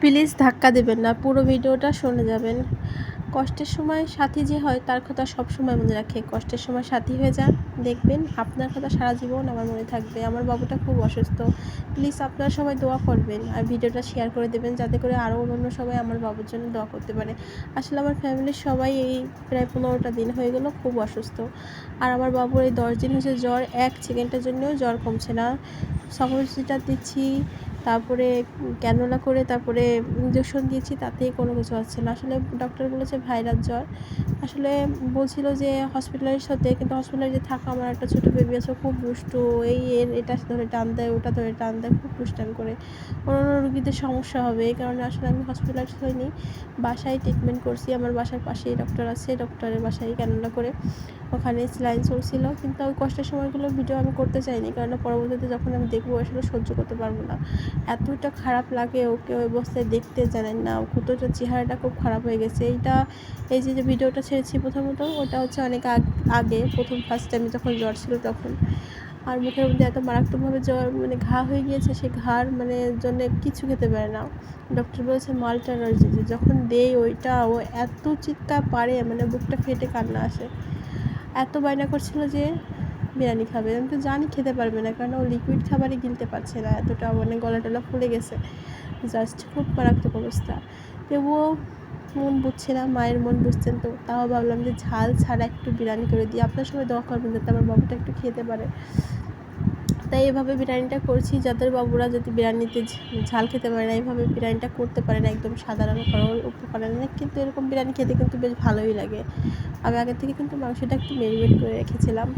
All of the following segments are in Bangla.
প্লিজ ধাক্কা দেবেন না, পুরো ভিডিওটা শুনে যাবেন। কষ্টের সময় সাথী যে হয়, তার কথা সব সময় মনে রাখে। কষ্টের সময় সাথী হয়ে যান, দেখবেন আপনার কথা সারা জীবন আমার মনে থাকবে। আমার বাবুটা খুব অসুস্থ। প্লিজ আপনারা সবাই দোয়া করবেন আর ভিডিওটা শেয়ার করে দেবেন, যাতে করে আরও অন্য সবাই আমার বাবুর জন্য দোয়া করতে পারে। আসলে আমার ফ্যামিলির সবাই এই প্রায় পনেরোটা দিন হয়ে গেল খুব অসুস্থ। আর আমার বাবুর এই দশ দিন হয়েছে জ্বর, এক সেকেন্ডের জন্যও জ্বর কমছে না। সফরসিটা দিচ্ছি তারপরে ক্যানোলা করে তারপরে ইঞ্জেকশন দিয়েছি তাতেই কোনো কিছু হচ্ছে না। আসলে ডক্টর বলেছে ভাইরাস জ্বর। আসলে বলছিল যে হসপিটালের সাথে, কিন্তু হসপিটালে যে থাকা আমার একটা ছোটো বেবি আছে খুব দুষ্টু। এই এর এটা ধরে টান দেয়, ওটা ধরে টান দেয়, খুব দুষ্টান করে। অন্য রুগীদের সমস্যা হবে, এই কারণে আসলে আমি হসপিটালাইজ হইনি বাসায় ট্রিটমেন্ট করছি, আমার বাসার পাশেই ডক্টর আছে ডক্টরের বাসায় ক্যানোলা করে ওখানে স্লাইন চলছিল। কিন্তু ওই কষ্টের সময়গুলো ভিডিও আমি করতে চাইনি কারণ পরবর্তীতে যখন আমি দেখব, আসলে সহ্য করতে পারব না। এতটা খারাপ লাগে ওকে ওই অবস্থায় দেখতে জানেন না। কুটোটার চেহারাটা খুব খারাপ হয়ে গেছে। এইটা, এই যে যে ভিডিওটা ছেড়েছি প্রথমত, ওটা হচ্ছে অনেক আগে প্রথম ফার্স্ট টাইমে যখন জ্বর ছিল তখন। আর মুখের মধ্যে এত মারাত্মকভাবে জ্বর মানে ঘা হয়ে গিয়েছে, সে ঘাড় মানে জন্য কিছু খেতে পারে না। ডক্টর বলেছে মাল্টা অ্যালার্জি যখন দেই ওইটা, ও এত চিৎকার পারে মানে বুকটা ফেটে কান্না আসে। এত বায়না করছিল যে বিরিয়ানি খাবে। আমি তো জানি খেতে পারবে না, কারণ ও লিকুইড খাবারই গিলতে পারছে না, এতটা মানে গলা টলা ফুলে গেছে। জাস্ট খুব মারাত্মক অবস্থা। তবুও মন বুঝছে না, মায়ের মন বুঝছেন তো তাও ভাবলাম যে ঝাল ছাড়া একটু বিরিয়ানি করে দিই। আপনার সবাই দোয়া করবেন যাতে আমার বাবুটা একটু খেতে পারে। তাই এভাবে বিরিয়ানিটা করছি, যাদের বাবুরা যদি বিরিয়ানিতে ঝাল খেতে পারে না এইভাবে বিরিয়ানিটা করতে পারে না, একদম সাধারণ সরল উপকরণে না। কিন্তু এরকম বিরিয়ানি খেতে কিন্তু বেশ ভালোই লাগে। আমি আগে থেকে কিন্তু মাংসটা একটু মেরিনেট করে রেখেছিলাম।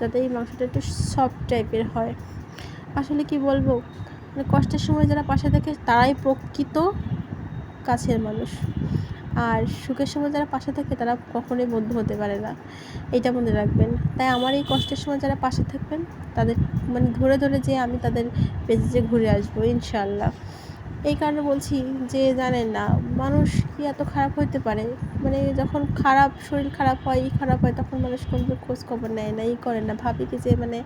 যাতে এই মাংসটা একটু সফট টাইপের হয়। আসলে কি বলব? মানে কষ্টের সময় যারা পাশে থাকে, তারাই প্রকৃত কাছের মানুষ। আর সুখের সময় যারা পাশে থাকে, তারা কখনোই বন্ধু হতে পারে না। এইটা মনে রাখবেন। তাই আমার এই কষ্টের সময় যারা পাশে থাকবেন, তাদের মানে ধরে ধরে যে আমি তাদের পেজে ঘুরে আসব ইনশাল্লাহ এই কারণে বলছি যে, জানেন না, মানুষ কি এত খারাপ হইতে পারে? মানে যখন খারাপ, শরীর খারাপ হয়, ই খারাপ হয়, তখন মানুষ কোনো খোঁজ খবর নেয় না, ই করে না। ভাবি কি যে মানে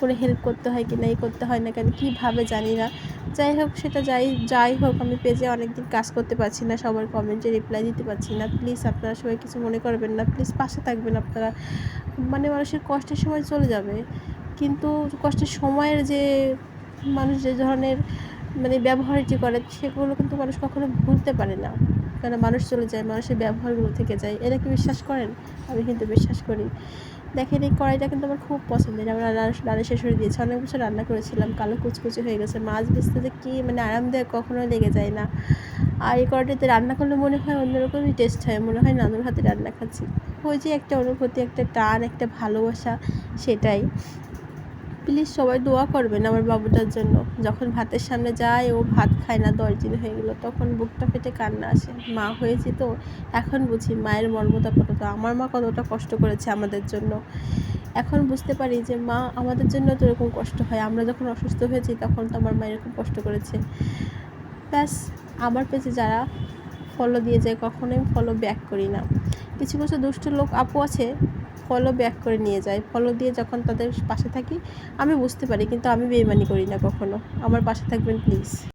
কোনো হেল্প করতে হয় কি না এই করতে হয় না কেন কীভাবে জানি না। যাই হোক, সেটা যাই যাই হোক, আমি পেজে অনেকদিন কাজ করতে পারছি না, সবার কমেন্টে রিপ্লাই দিতে পারছি না। প্লিজ আপনারা সবাই কিছু মনে করবেন না প্লিজ পাশে থাকবেন আপনারা। মানে মানুষের কষ্টের সময় চলে যাবে। কিন্তু কষ্টের সময়ের যে, মানুষ যে ধরনের মানে ব্যবহার যে করে সেগুলো কিন্তু মানুষ কখনো ভুলতে পারে না। কেন মানুষ চলে যায়, মানুষের ব্যবহারগুলো থেকে যায়। এটা কি বিশ্বাস করেন? আমি কিন্তু বিশ্বাস করি। দেখেন, এই কড়াইটা কিন্তু আমার খুব পছন্দের। আমরা রান্না শেষ হয়ে দিয়েছি। অনেক বছর রান্না করেছিলাম। কালো কুচকুচি হয়ে গেছে। মাছ বেচতে যে কী মানে আরামদায়ক কখনোই লেগে যায় না। আর এই কড়াইটাতে রান্না করলে মনে হয় অন্যরকমই টেস্ট হয়। মনে হয় নানুর হাতে রান্না খাচ্ছি। ওই যে একটা অনুভূতি, একটা টান, একটা ভালোবাসা, সেটাই। প্লিজ সবাই দোয়া করবেন আমার বাবুটার জন্য। যখন ভাতের সামনে যায়, ও ভাত খায় না দশ হয়ে গেলো। তখন বুকটা ফেটে কান্না আসে। মা হয়েছি তো, এখন বুঝি মায়ের মর্মতা কতটা। আমার মা কতটা কষ্ট করেছে আমাদের জন্য। এখন বুঝতে পারি যে মা আমাদের জন্য তো এরকম কষ্ট হয়। আমরা যখন অসুস্থ হয়েছি, তখন তো আমার মা এরকম কষ্ট করেছে। ব্যাস, আমার পেছে যারা ফলো দিয়ে যায়, কখনোই ফলো ব্যাক করি না। কিছু কিছু দুষ্ট লোক আপু আছে ফলো ব্যাক করে নিয়ে যায়। ফলো দিয়ে যখন তাদের পাশে থাকি, আমি বুঝতে পারি, কিন্তু আমি বেইমানি করি না কখনো। আমার পাশে থাকবেন প্লিজ